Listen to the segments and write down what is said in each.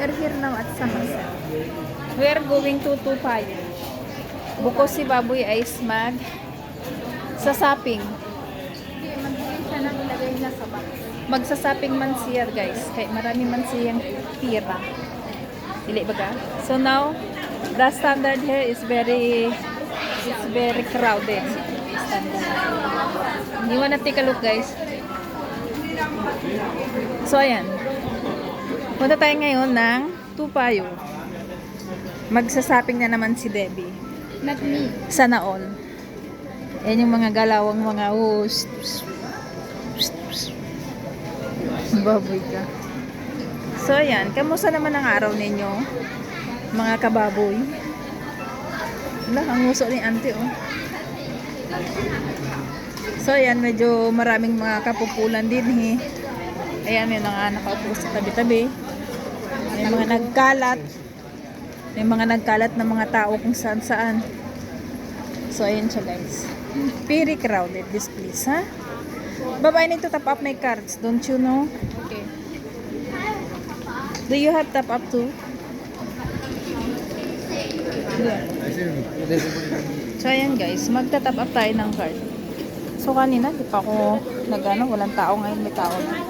We're here now at Somerset. We are going to Tupayo. Buko si Baboy ay mag sa shopping. Magbigay siya ng ilagay na sa box. Magsasaping man siya guys. Kaya marami man siyang tira. Dili ba ka? So now, the standard here is very it's very crowded. Standard. You wanna take a look guys? So ayan. Punta tayo ngayon ng Tupayo. Magsasaping na naman si Debbie. Not me. Sana all. Yan yung mga galawang mga host. Baboy ka. So, ayan. Kamusta naman ang araw ninyo? Mga kababoy. Wala, ang uso ni auntie, oh. So, ayan. Medyo maraming mga kapupulan din, eh. Ayan, may mga nakaupo sa tabi-tabi. May mga nagkalat. May mga nagkalat na mga tao kung saan-saan. So, ayun siya guys. Very crowded this place, ha? Baba, I need to top up my cards. Don't you know? Okay. Do you have top up too? Yeah. So, ayan guys. Magta-top up tayo ng card. So, kanina, di pa ako nagano, walang tao ngayon, may tao na.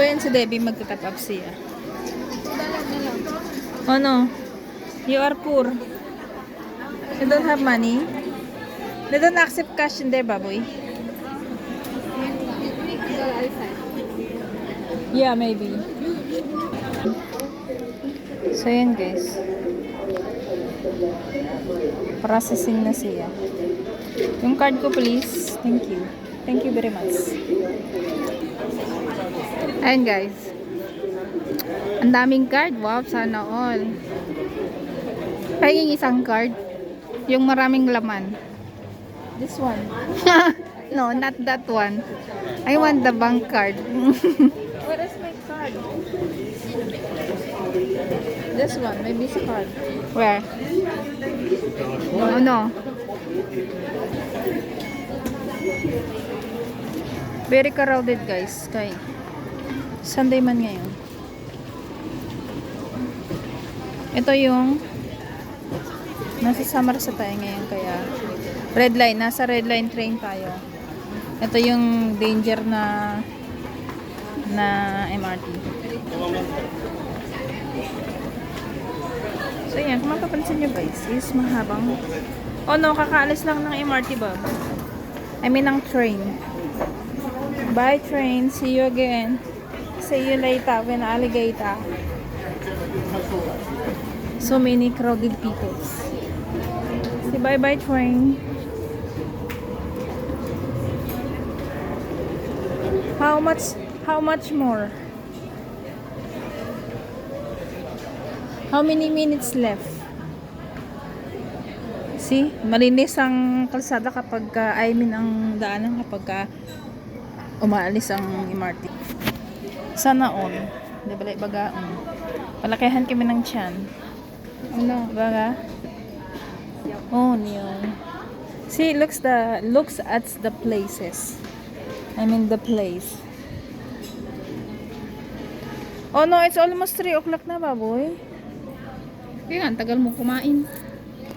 So, ayan si Debbie, magta-top up siya. Oh no, you are poor. You don't have money. They don't accept cash in there, baboy. Yeah, maybe. So, yan guys. Processing na siya. Yung card ko, please. Thank you. Thank you very much. Ayan guys. Ang daming card. Wow, sana all. Pahinging isang card. Yung maraming laman. This one. no, not that one. I want the bank card. Where is my card? This one, my Visa card. Where? Oh no. Very crowded guys. Kay Sunday man ngayon. Ito yung nasa Somerset tayo ngayon kaya red line, nasa red line train tayo. Ito yung danger na na MRT. So yan, kung mapapansin nyo guys, is mahabang Oh no, kakaalis lang ng MRT ba? I mean ng train. Bye train, see you again. See you later when alligator. So many crowded people. Say bye-bye train. How much how much more? How many minutes left? See, malinis ang kalsada kapag ka, I mean ang daanan kapag ka umaalis ang MRT. Sana all. Di ba bagaon. Palakihan kami ng tiyan. Ano, baga? Oh, niyo. See, looks the looks at the places. I mean the place. Oh no, it's almost 3 o'clock na, baboy. Kaya nga, tagal mo kumain.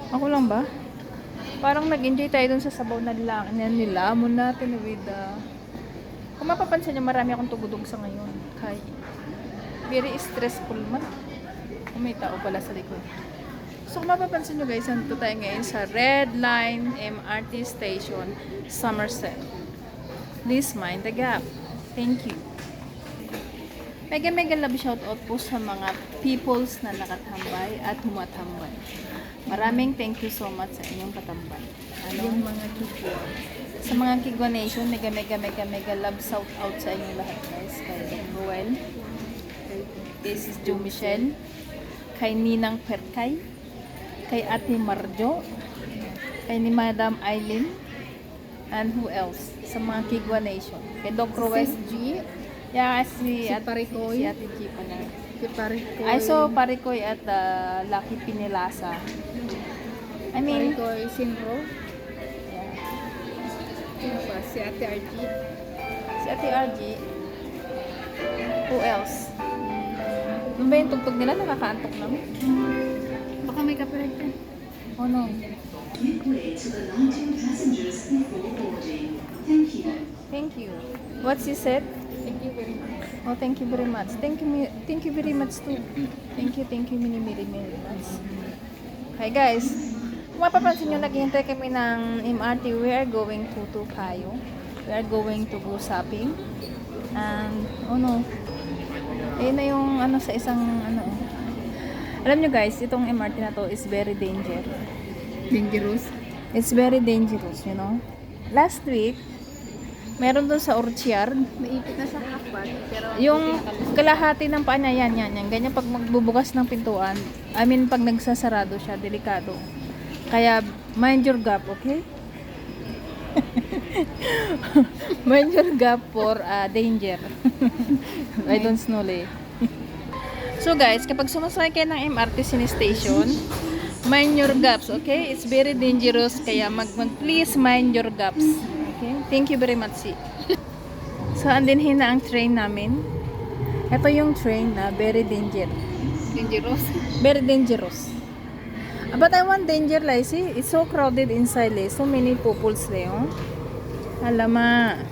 Ako lang ba? Parang nag-enjoy tayo dun sa sabaw na lang nilamon natin with the... Kung mapapansin nyo, marami akong tugudog sa ngayon. Kay very stressful man. May tao pala sa likod. So kung mapapansin nyo guys, nandito tayo ngayon sa Red Line MRT Station, Somerset. Please mind the gap. Thank you. Mega mega love shoutout po sa mga peoples na nakatambay at humatambay. Maraming thank you so much sa inyong patambay. Ano? Yung mga kikwa. Sa mga Kigwa Nation, mega mega mega mega love shout out sa inyong lahat guys. Kay Ruel, kay this is Jo Michelle, kay Ninang Perkay, kay Ate Marjo, kay ni Madam Eileen, and who else? Sa mga Kigwa Nation. Kay Doc Ruel. Sis G. Yeah, si, Si Ate- Parikoy. Si Ate G pala. Si Parikoy. I saw Parikoy at uh, Lucky Pinilasa. I mean, Corridor Sinro. Sino ba? Si Ate Archie. si Ate RG. Who else? Ano ba yung tugtog nila? Nakakaantok lang. Baka may copyright yan. Oh no. Thank you. Thank you. What's he said? Thank you very much. Oh, thank you very much. Thank you, thank you very much too. Thank you, thank you, many, many, many much. Hi guys. Kung mapapansin nyo, naghihintay kami ng MRT. We are going to Tukayo. We are going to go shopping. And, oh no. Ayun na yung ano sa isang ano. Alam nyo guys, itong MRT na to is very dangerous. Dangerous. It's very dangerous, you know. Last week, meron doon sa Orchard, Maipit na sa hakbang. Pero yung kalahati ng paa niya, yan, yan, yan. Ganyan pag magbubukas ng pintuan, I mean, pag nagsasarado siya, delikado. Kaya, mind your gap, okay? mind your gap for uh, danger. I don't know, eh. so guys, kapag sumasakay kayo ng MRT Cine Station, mind your gaps, okay? It's very dangerous, kaya mag, mag please mind your gaps. Okay? Thank you very much, si. So, andinhin na ang train namin. Ito yung train na very danger. dangerous. Very dangerous. But I want danger like, see, it's so crowded inside like, so many peoples like, oh. Alama.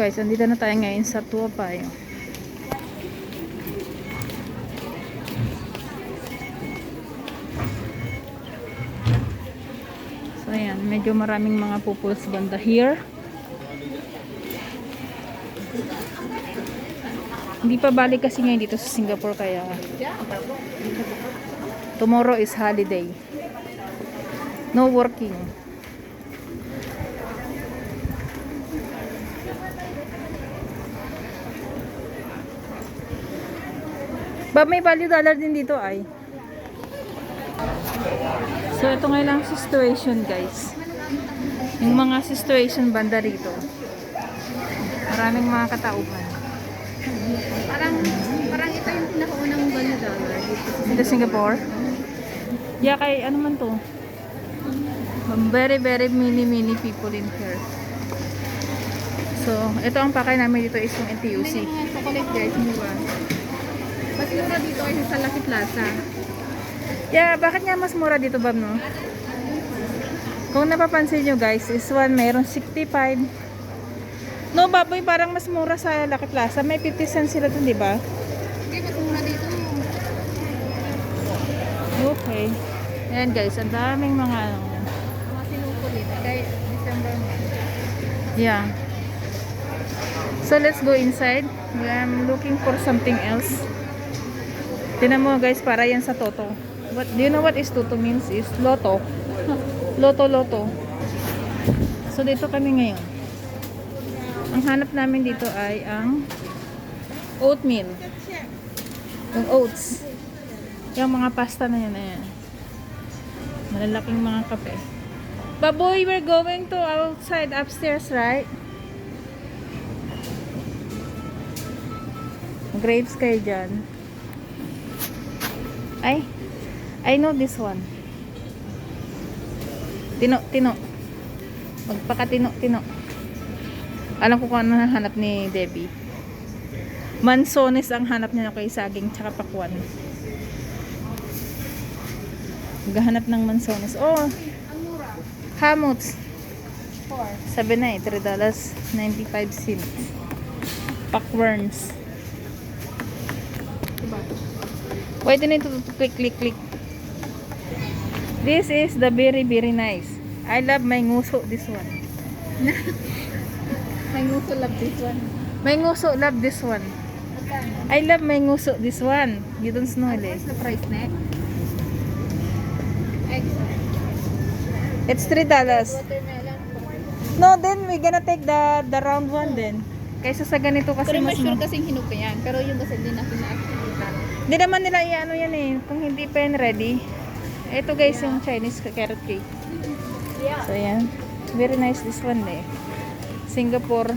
Guys, andito na tayo ngayon sa Tua Payo. So ayan, medyo maraming mga pupuls banda here. Hindi pa balik kasi ngayon dito sa Singapore kaya tomorrow is holiday. No working. Ba, may value dollar din dito ay. So, ito nga lang situation guys. Yung mga situation banda rito. Maraming mga katauhan. Parang, parang ito yung pinakaunang value dollar dito sa Dito Singapore. Yeah, kay ano man to? Very, very many, many people in here. So, ito ang pakay namin dito is yung NTUC. Yung mga chocolate guys, mura. Mas mura dito kaysa sa Lucky Plaza. Yeah, bakit nga mas mura dito, Bab, no? Kung napapansin nyo, guys, is one, mayroon 65. No, baboy, parang mas mura sa Lucky Plaza. May 50 cents sila dun, di ba? Hindi, mas mura dito. Okay. Ayan, guys, ang daming mga, ano, Mga sinukulit. Kaya December yeah. So, let's go inside. I'm looking for something else. Tinan mo, guys, para yan sa Toto. What, do you know what is Toto means? Is Loto. Loto, Loto. So, dito kami ngayon. Ang hanap namin dito ay ang oatmeal. Yung oats. Yung mga pasta na yun. Ayan. Malalaking mga kape. Baboy, we're going to outside upstairs, right? Grapes kayo dyan. Ay, I know this one. Tino, tino. Magpakatino, tino. Alam ko kung ano hanap ni Debbie. Mansones ang hanap niya kay saging tsaka pakwan. Maghahanap ng mansones. Oh, hamots. 4. Sabi na eh, $3.95 cents. Packworms. Wait, na ito. Click, click, click. This is the very, very nice. I love my nguso, this one. May nguso love this one. My nguso, love this one. I love my nguso, this one. You don't know What's it. the price net? It's $3. dollars. No, then we gonna take the the round one then. Kaysa sa ganito kasi Pero mas mas sure kasing hinupa yan. Pero yung kasi hindi natin na-activate. Hindi naman nila iano yan eh. Kung hindi pa yan ready. Ito guys yung Chinese carrot cake. Yeah. So yan. Very nice this one eh. Singapore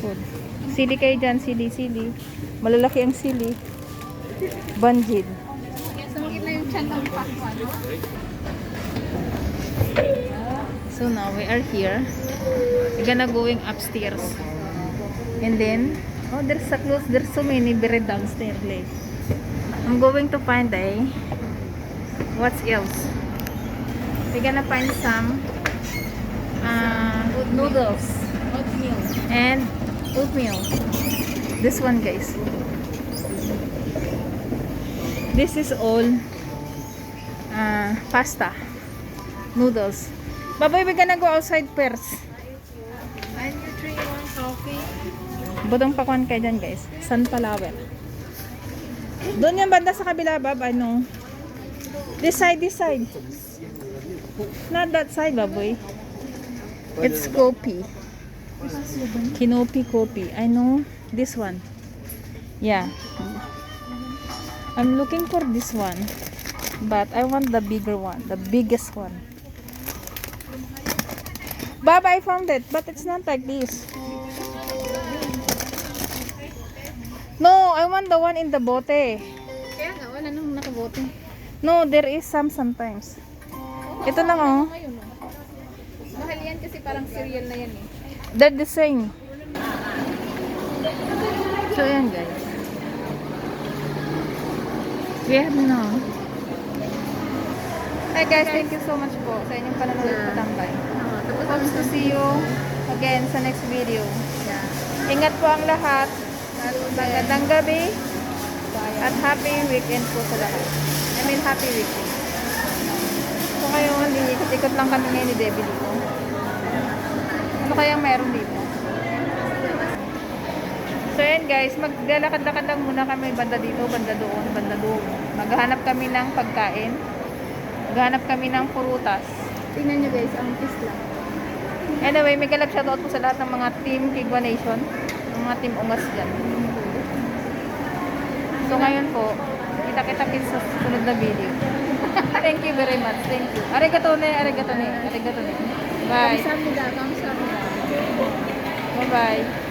food. Sili kayo dyan. Sili, sili. Malalaki ang sili. Banjid. Sumakit na yung chan ng pakwan. So now we are here. We're gonna going upstairs. And then, oh there's so close, there's so many buried downstairs. I'm going to find a what's else? We're gonna find some uh, noodles Oatmeal. and oatmeal. This one guys. This is all uh, pasta. Noodles. Baboy, we're gonna go outside first. Budong pakuan kayo dyan guys. San Palawan. Doon yung banda sa kabila, Bab. Ano? This side, this side. Not that side, baboy. It's kopi. Kinopi kopi. I know this one. Yeah. I'm looking for this one. But I want the bigger one. The biggest one. Bab, I found it. But it's not like this. No, I want the one in the bote. Kaya nga, wala nang nakabote. No, there is some sometimes. Ito lang oh. Ngayon, no? Mahal yan kasi parang cereal na yan eh. They're the same. So, ayan guys. We have now. Hi guys, thank you so much po sa inyong panonood at patambay. Tapos Hope to see you again sa next video. Ingat po ang lahat. Magandang gabi. At happy weekend po sa lahat. I mean, happy weekend. So ngayon, ikot-ikot lang kami ngayon ni Debbie dito. Ano kayang meron dito? So yan guys, maglalakad-lakad lang muna kami banda dito, banda doon, banda doon. Maghahanap kami ng pagkain. Maghahanap kami ng purutas. Tingnan nyo guys, ang kiss lang. Anyway, may galap shoutout po sa lahat ng mga team Kigwa Nation. Mga team Ungas dyan. So ngayon po, kita-kita kita sa susunod na video. Thank you very much. Thank you. Arigato ne, arigato ne, arigato ne. Bye. Bye-bye.